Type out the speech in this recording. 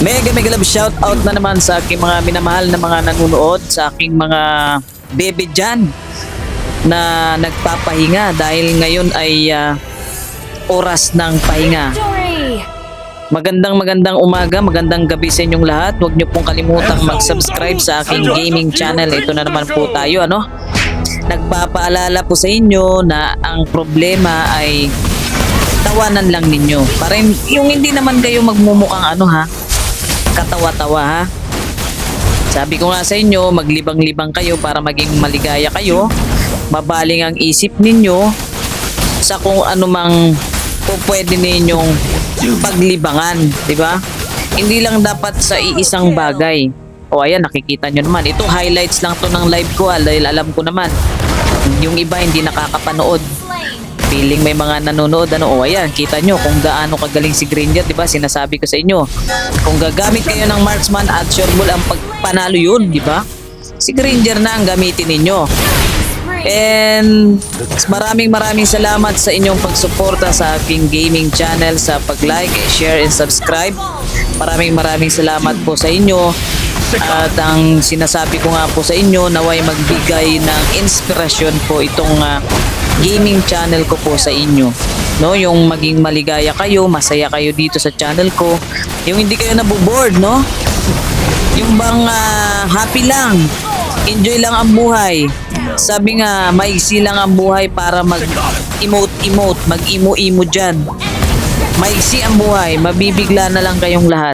Mega mega love shout out na naman sa aking mga minamahal na mga nanonood, sa aking mga bebe dyan na nagpapahinga dahil ngayon ay ah, oras ng pahinga. Magandang magandang umaga, magandang gabi sa inyong lahat. Huwag niyo pong kalimutang mag-subscribe sa aking gaming channel. Ito na naman po tayo, ano? Nagpapaalala po sa inyo na ang problema ay tawanan lang ninyo. Para yung hindi naman kayo magmumukhang ano ha, katawa-tawa ha. Sabi ko nga sa inyo, maglibang-libang kayo para maging maligaya kayo. Mabaling ang isip ninyo sa kung ano mang pwede ninyong paglibangan, di ba? Hindi lang dapat sa iisang bagay. O ayan, nakikita nyo naman. Ito highlights lang to ng live ko ah, dahil alam ko naman. Yung iba hindi nakakapanood. Feeling may mga nanonood. Ano, o ayan, kita nyo kung gaano kagaling si Granger, di ba? Sinasabi ko sa inyo. Kung gagamit kayo ng marksman at sure ball ang pagpanalo yun, di ba? Si Granger na ang gamitin ninyo. And maraming maraming salamat sa inyong pagsuporta sa aking gaming channel sa pag-like, share, and subscribe. Maraming maraming salamat po sa inyo. At ang sinasabi ko nga po sa inyo, naway magbigay ng inspirasyon po itong ah, gaming channel ko po sa inyo. No, yung maging maligaya kayo, masaya kayo dito sa channel ko. Yung hindi kayo naboboard, no? Yung bang ah, happy lang. Enjoy lang ang buhay. Sabi nga, maiksi lang ang buhay para mag-emote-emote, mag-imo-imo dyan. Maiksi ang buhay, mabibigla na lang kayong lahat.